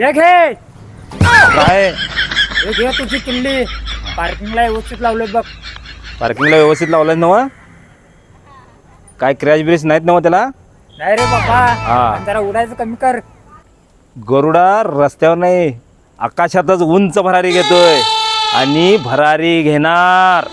हे घे काय? हे घे तुझी किल्ली. पार्किंगला व्यवस्थित लावले बघ. पार्किंगला व्यवस्थित लावलं नव काय क्रॅश ब्रेस नाहीत नव त्याला? नाही रे बाबा. हा. जरा उडायचं कमी कर. गरुडा रस्त्यावर नाही आकाशातच उंच भरारी घेतोय. आणि भरारी घेणार.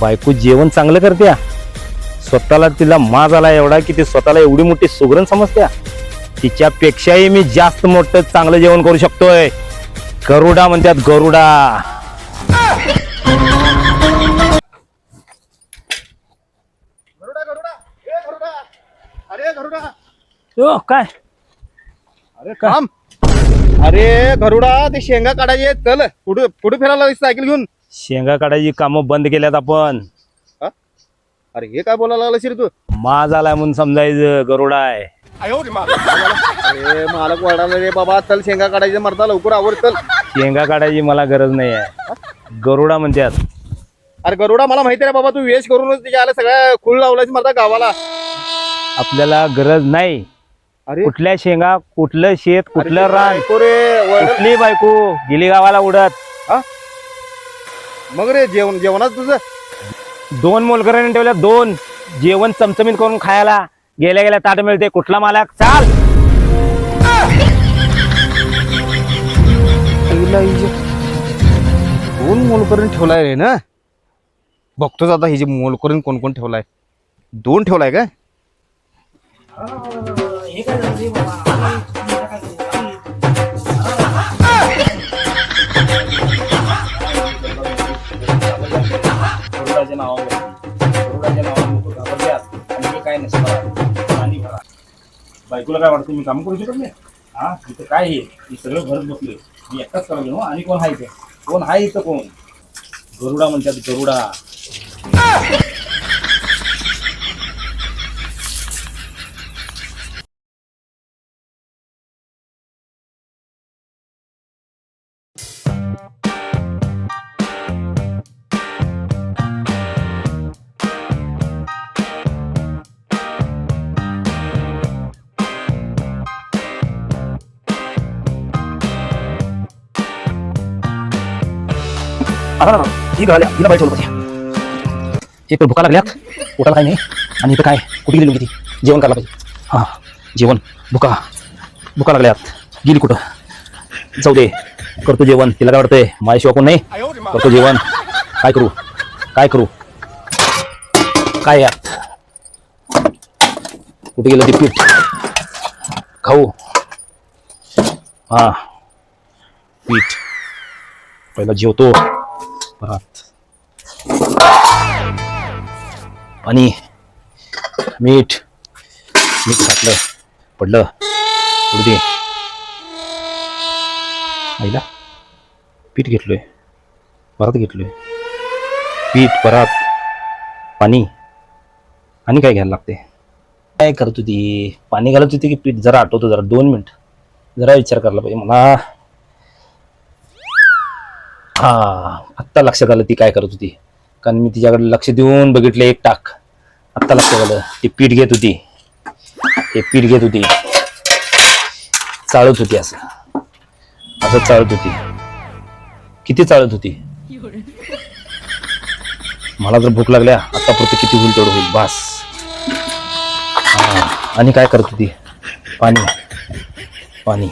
बायको जेवण चांगलं करत्या स्वतःला तिला माज आला एवढा की ती स्वतःला एवढी मोठी सुगरण समजत्या तिच्यापेक्षाही मी जास्त मोठं चांगलं जेवण करू शकतोय. गरुडा म्हणतात गरुडा. गरुडा गरुडा. ए गरुडा. अरे गरुडा. हो काय? अरे काम अरे गरुडा ते शेंगा काढायचे चल कुठे कुठे फिरायला सायकल घेऊन. शेंगा काढायची कामं बंद केल्यात आपण. हा? अरे हे काय बोलायला लागलास रे तू? माज आलाय म्हणून समजायचं गरुडा आहे. अरे मालक वाढायला रे बाबा चल शेंगा काढायचे मरता लवकर आवर चल. शेंगा काढायची मला गरज नाही आहे. गरुडा म्हणतात अरे गरुडा मला माहिती आहे रे बाबा तू वेश करूनच तिच्या आला सगळ्या खूळ लावलायस मरता गावाला. आपल्याला गरज नाही. अरे. कुठल्या शेंगा कुठलं शेत कुठलं रान बायको रे वळ- कुठली बायको गेली गावाला उडत. मग रे जेवण जेवणात तुझं? दोन मोलकऱ्याने ठेवल्या दोन. जेवण चमचमीत करून खायला. गेल्या गेल्या ताट मिळते. कुठला मालक? चाल. दोन मोल करून ठेवलाय रे ना? बघतोच आता ही जी मोल करून कोण कोण ठेवलाय. दोन ठेवलाय काय? नावावर गरुडाच्या नावावर लोक घाबरल्यात आणि हे काय नसतात पाणी भरा बायकोला काय वाटतं मी काम करू शकत नाही? हा इथं काय हे मी सगळं भरत बसले मी एकटाच करत हो आणि कोण आहे इथे? कोण आहे इथं कोण? गरुडा म्हणतात गरुडा. आता ना ही. घाल्या हिला बाहेर ठेवलं पाहिजे एक तर भुका लागल्यात. पोटाला काय नाही. आणि इथं काय? कुठे गेली मुलगी ती? जेवण करायला पाहिजे. हां. जेवण. भुका. भुका लागल्यात. गेली कुठं? जाऊ दे. करतो जेवण. तिला काय वाटतंय? माझ्याशिवाय कोण नाही. करतो जेवण. काय करू? काय करू? काय यात? कुठे गेलं ते पीठ? खाऊ. हां. पीठ. पहिला जेवतो. परत. पाणी मीठ मीठ घातलं पडलं पडू दे. आईला पीठ घेतलोय परत घेतलोय. पीठ परत पाणी. आणि काय घ्यायला लागते? काय करत होती? पाणी घालत होती की पीठ? जरा आठवतो जरा दोन मिनिट. जरा विचार करायला पाहिजे मला. हा आत्ता लक्षात आलं ती काय करत होती. कारण मी तिच्याकडे लक्ष देऊन बघितलं एक टाक. आत्ता लक्षात आलं ती पीठ घेत होती. ते पीठ घेत होती. चाळत होती असं. असं चाळत होती. किती चाळत होती? मला जर भूक लागल्या. आतापुरतं किती होईल तेवढं होईल. बास. आणि काय करत होती? पाणी. पाणी.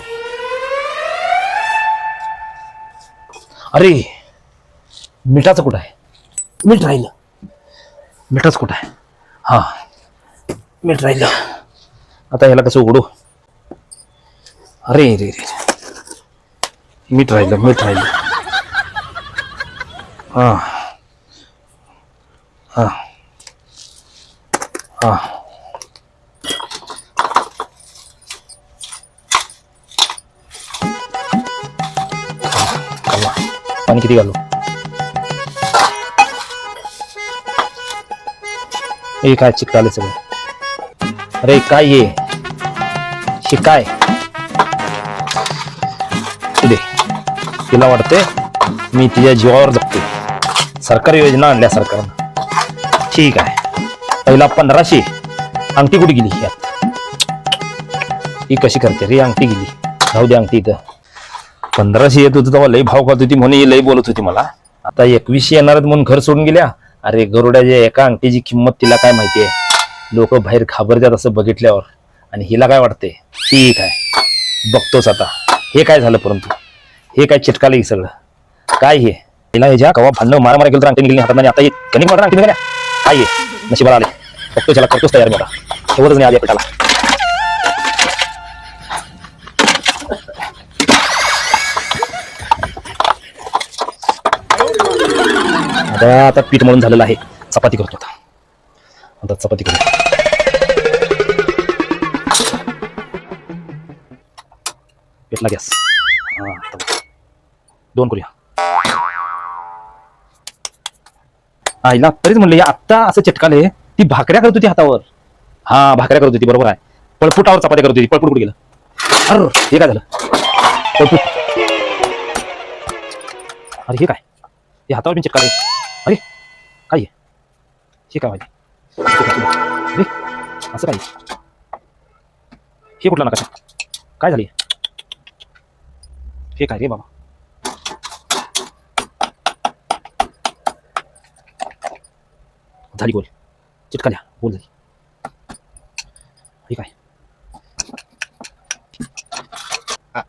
अरे मिठाचं कुठं आहे? मीठ राहिलं. मिठाचं कुठं आहे? हा मीठ राहिलं. आता याला कसं उघडू? अरे रे रे. मीठ राहिलं मीठ राहिलं. हा हा हा. पाणी किती घालू? हे काय चिकटाले सगळं? अरे काय ये हे काय? दे. तिला वाटते मी तिच्या जीवावर जगते सरकारी योजना आणल्या सरकारनं. ठीक आहे. पहिला पंधराशे. अंगठी कुठे गेली यात ही कशी करते रे? अंगठी गेली. राहू दे अंगठी इथं. पंधराशे येत होतं तेव्हा लई भाव खात होती म्हणून ही लई बोलत होती मला. आता एकवीसशे येणार म्हणून घर सोडून गेल्या. अरे गरुड्याच्या एका अंगठीची किंमत तिला काय माहितीये लोक बाहेर घाबरतात असं बघितल्यावर. आणि हिला काय वाटते ठीक आहे बघतोच आता. हे काय झालं परंतु? हे काय चिटकालं हे सगळं? काय हे? हिला ह्याच्या कवा भांडणं मारा मारा केलं तर अंगठी निघली हातात आता हे कणिक मारा अंगठी निघाल्या काय हे? नशिबाला आले. बघतो त्याला करतोच तयार मला शेवटच नाही आली पिठाला. आता आता पीठ म्हणून झालेलं आहे. चपाती करतो आता. आता चपाती करू. पेटला गॅस. हां दोन करूया. आईला तरीच म्हणले आत्ता असं चिटकाले ती भाकऱ्या करत होती हातावर. हा भाकऱ्या करत होती बरोबर आहे. पळपुटावर चपात्या करत होती पळपुट कुठे गेलं? अरे हे काय झालं? पळपुट. अरे हे काय? हे हातावर मी चिटकाले. अरे काय माहिती अरे असं काय हे कुठला नकाशा काय झाली हे काय रे बाबा झाली बोल चिटकाल्या बोल झाली हे काय हा.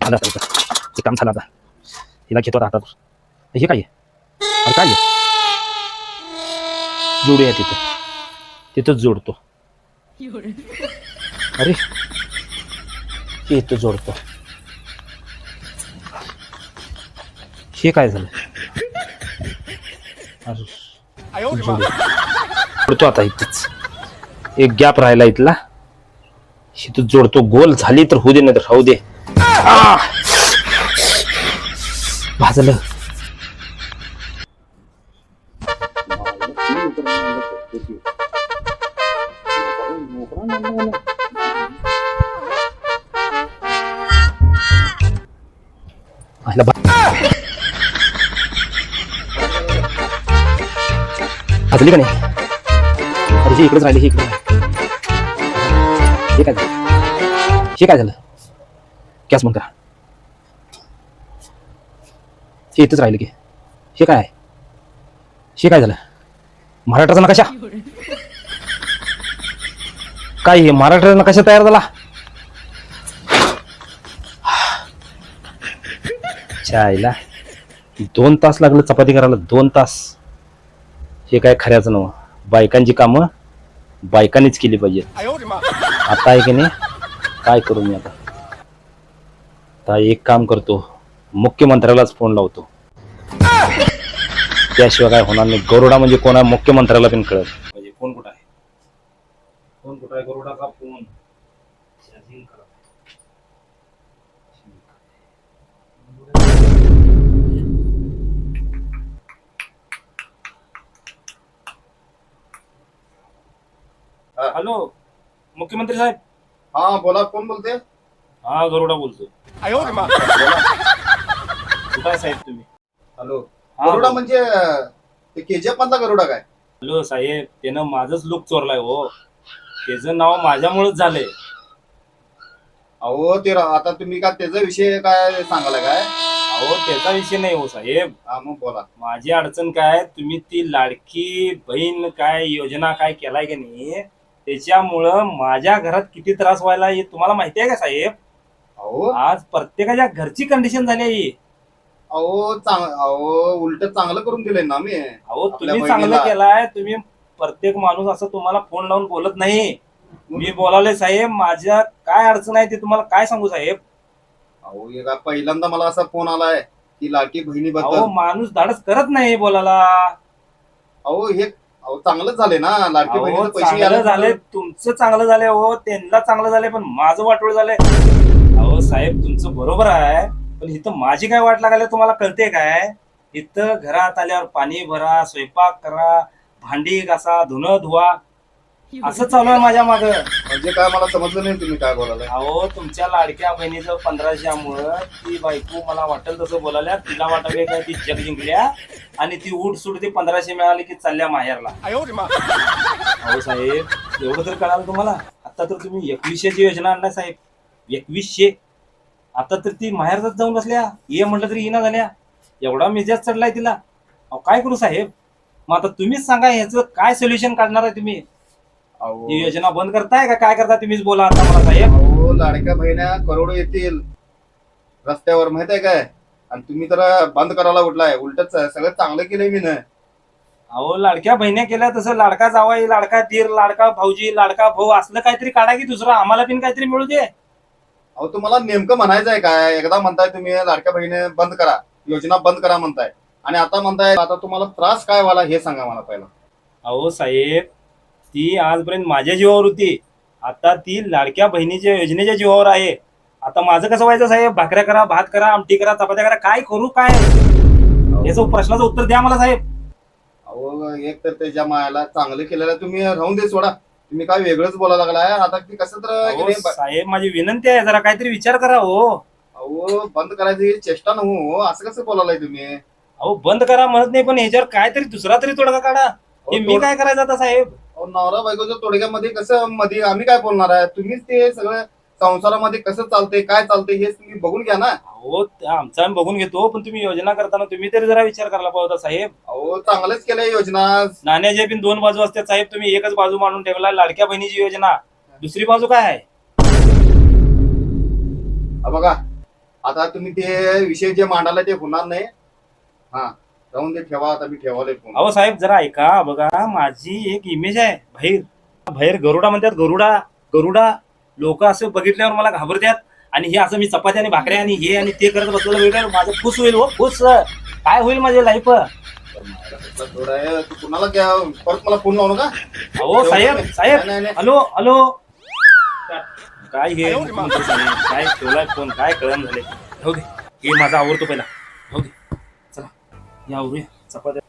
झालं आता काम झालं आता हिला घेतो आता हातात हे काय आहे? अरे काय जोडूया तिथं. तिथंच जोडतो. अरे इथं जोडतो. हे काय झालं? अरे जोडतो आता इथंच. एक गॅप राहिला इथला. इथं जोडतो. गोल झाली तर होऊ दे नाही तर राहू दे. भाजलं. आयला का नाही? अरे जी इकडेच राहिली इकडे हे काय झालं? हे काय झालं? गॅस बंद करा. हे इथंच राहिलं की. हे काय आहे? हे काय झालं? महाराष्ट्राचा नकाशा? काय हे? महाराष्ट्राचा नकाशा तयार झाला? चायला दोन तास लागलं चपाती करायला दोन तास. हे काय खऱ्याचं नव बायकांची कामं बायकांनीच केली पाहिजेत. आता आहे की नाही काय करू मी आता? आता एक काम करतो मुख्यमंत्र्यालाच फोन लावतो. त्याशिवाय काय होणार नाही. गरुडा म्हणजे कोण आहे मुख्यमंत्र्याला पण कळत म्हणजे कोण कुठं आहे? कोण कुठं आहे? गरुडाचा फोन. हॅलो मुख्यमंत्री साहेब. हा बोला कोण बोलते हा गरुडा बोलतो कुठं आहे साहेब तुम्ही? हॅलो. हा, गरुडा. म्हणजे ते केजीएफ मधला गरुडा काय? हॅलो साहेब त्यानं माझंच लुक चोरलाय हो. त्याचं नाव माझ्यामुळेच झालंय. अहो ते रा- आता तुम्ही का त्याचा विषय काय सांगायला काय? अहो त्याचा विषय नाही हो साहेब. हा मग बोला. माझी अडचण काय तुम्ही ती लाडकी बहीण काय योजना काय केलाय की नाही त्याच्यामुळं माझ्या घरात किती त्रास व्हायला हे तुम्हाला माहिती आहे का साहेब? अहो. आज प्रत्येकाच्या घरची कंडिशन झाली आहे ही. अहो चांग अहो उलट चांगलं करून दिलंय ना मी. अहो आपल्या तुम्ही चांगलं बहिणीला- केलाय तुम्ही प्रत्येक माणूस असं तुम्हाला फोन लावून बोलत नाही. मी बोलावले साहेब माझ्या काय अडचण आहे ते तुम्हाला काय सांगू साहेब? अहो हे काय पहिल्यांदा मला असा फोन आलाय ती लाडकी अहो बहिणीबद्दल माणूस धाडस करत नाही बोलायला. अहो हे अहो चांगलंच झाले ना. लाडकी अहो बहिणीचे पैसे चांगलं यायला झालंय. तुमचं चांगलं झालंय हो त्यांना चांगलं झालंय पण माझं वाटोळ झालंय. अहो साहेब तुमचं बरोबर आहे पण इथं माझी काय वाट लागायला तुम्हाला कळते काय? इथं घरात आल्यावर पाणी भरा स्वयंपाक करा भांडी घासा धुणं धुवा. असं चालू आहे माझ्या माग. म्हणजे काय मला समजलं नाही तुम्ही काय बोलायला. अहो तुमच्या लाडक्या बहिणीचं पंधराशेमुळं ती बायको मला वाटेल तसं बोलायला. तिला वाटावे काय ती जग जिंकल्या. आणि ती उठ सुट ती पंधराशे मिळाली की चालल्या माहेरला. अहो साहेब एवढं तर कळालं तुम्हाला. आता तर तुम्ही एकवीसशेची योजना आणलाय साहेब. एकवीसशे. आता तर ती माहेरच जाऊन बसल्या. ये म्हटलं तरी येणं झाल्या. एवढा मेजाज चढलाय तिला. अहो काय करू साहेब? मग आता तुम्हीच सांगा ह्याचं काय सोल्युशन काढणार आहे तुम्ही? ही योजना बंद करताय का? काय करता तुम्हीच बोला आता मला साहेब. अहो लाडक्या बहिण्या करोडो येतील. रस्त्यावर माहीत आहे काय? आणि तुम्ही तर बंद करायला उठलाय. उलट सगळं चांगलं केलंय मी ना अहो लाडक्या बहिण्या केल्या तसं लाडका जावाई लाडका तीर लाडका भाऊजी लाडका भाऊ असलं काहीतरी काढा की दुसरं. आम्हाला पण काहीतरी मिळू दे. अहो तुम्हाला नेमकं म्हणायचं आहे काय? एकदा म्हणताय तुम्ही लाडक्या बहिणी बंद करा. योजना बंद करा म्हणताय. आणि आता म्हणताय आता तुम्हाला त्रास काय व्हायला हे सांगा मला पहिला. अहो साहेब ती आजपर्यंत माझ्या जीवावर होती. आता ती लाडक्या बहिणीच्या योजनेच्या जीवावर आहे. आता माझं कसं व्हायचं साहेब? भाकऱ्या करा भात करा आमटी करा चपात्या करा काय करू काय? याचं प्रश्नाचं उत्तर द्या मला साहेब. अहो एक तर त्याच्या मायाला चांगलं केलेलं तुम्ही राहून दे सोडा. तुम्ही काय वेगळंच बोलायला लागलाय? आता ती कसं तर अहो, साहेब माझी विनंती आहे जरा काहीतरी विचार करा हो. अहो बंद करायची चेष्टा नव्हो असं कसं बोलायलाय तुम्ही? अहो बंद करा म्हणत नाही पण ह्याच्यावर काहीतरी दुसरा तरी तोडगा काढा. हे मी काय करायचं आता साहेब? नवरा बायकोच्या तोडग्यामध्ये कसं मध्ये आम्ही काय बोलणार आहे? तुम्हीच ते सगळं संसारामध्ये कसं चालते काय चालते हे तुम्ही बघून घ्या ना. अहो ते आमचा आम्ही बघून घेतो पण तुम्ही योजना करताना तुम्ही तरी जरा विचार करायला पाहिजे होता साहेब. अहो चांगलंच केलंय योजना. नाण्याच्या बिन दोन बाजू असतात साहेब तुम्ही एकच बाजू मांडून ठेवला लाडक्या बहिणीची योजना. दुसरी बाजू काय आहे? हा बघा. आता तुम्ही ते विषय जे मांडाला ते होणार नाही. हा. राहून ते ठेवा आता मी ठेवाले फोन. अहो साहेब जरा ऐका बघा माझी एक इमेज आहे बाहेर बाहेर गरुडा म्हणतात गरुडा गरुडा. लोक असं बघितल्यावर मला घाबरतात. आणि हे असं मी चपात्या आणि भाकऱ्या आणि हे आणि ते करत बसलेलं वेगळं. माझं खुश होईल हो खुश. काय होईल माझी लाईफ थोडं आहे, तू कुणाला घ्या परत मला फोन लावू नका. अहो साहेब साहेब नाही. Hello hello. काय हे? काय ठेवलाय फोन? काय कळण झाले हो दे. हे माझा आवडतो पहिला. हो दे. या आवरूया चपात्या.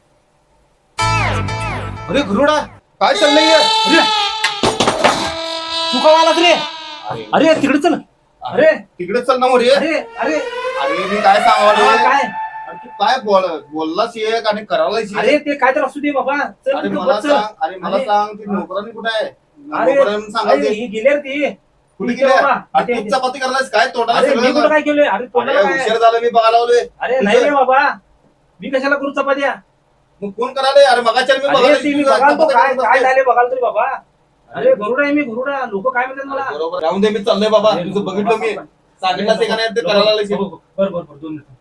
अरे घरुडा काय चाललंय हे? अरे तू का आलास रे? अरे. तिकडे चल. अरे. तिकडे चल ना मोरे. अरे अरे. अरे मी काय सांगावं काय? तू काय बोल बोललास एक आणि करायलाच एक. अरे ते काय तर असू दे बाबा. चल अरे तू मला बस चल. सांग अरे मला अरे. सांग ती नोकरांनी कुठे आहे? अरे नोकरांनी अरे, ते. ही गेले रे ती. कुठे इथे गेले बाबा, अरे इथे- तू चपाती करायलास काय तोंडाला अरे मी कुठं सगळं काय केलोय? अरे तोंडाला अरे काय? उशीर झालं मी बघायला लावलोय. अरे नाही रे बाबा. मी कशाला करू चपात्या? मग कोण करायला अरे मगाच्या मी अरे बघायला ती मी तुला बघाल तो चपात्या काय. झाले बघाल तरी बाबा. अरे गरुडा आहे मी गरुडा. लोक काय म्हणतात मला? बरोबर. राहून दे मी चाललोय बाबा. अरे, तुझं बघितलं मी. सांगितलं ते का नाही ते करायला लागले. हो, हो, बर बर बर दोन मिनिटं.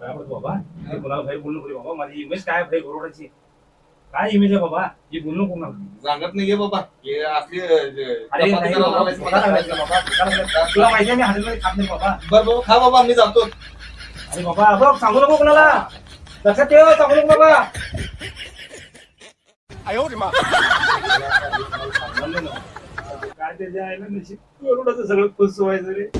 काय म्हणतो बाबा? हे कोणाला बाहेर बोलू नको रे बाबा. माझी इमेज काय आहे गरुडाची? काय इमेज आहे बाबा? ही बोलू नको कोणाला सांगत नाहीये बाबा. हे असली अ, अरे चपाती नाही करायला बाबा, मला बाबा. तुला माहिती आहे मी हॉटेलमध्ये खात नाही बाबा. बरं बाबा खा बाबा. मी जातो. अरे बाबा सांगू नको कोणाला. लक्षात ठेव नको. बाबा काय त्याच्या आईला नशीब. गरुडाचं सगळं खुश व्हायचं रे.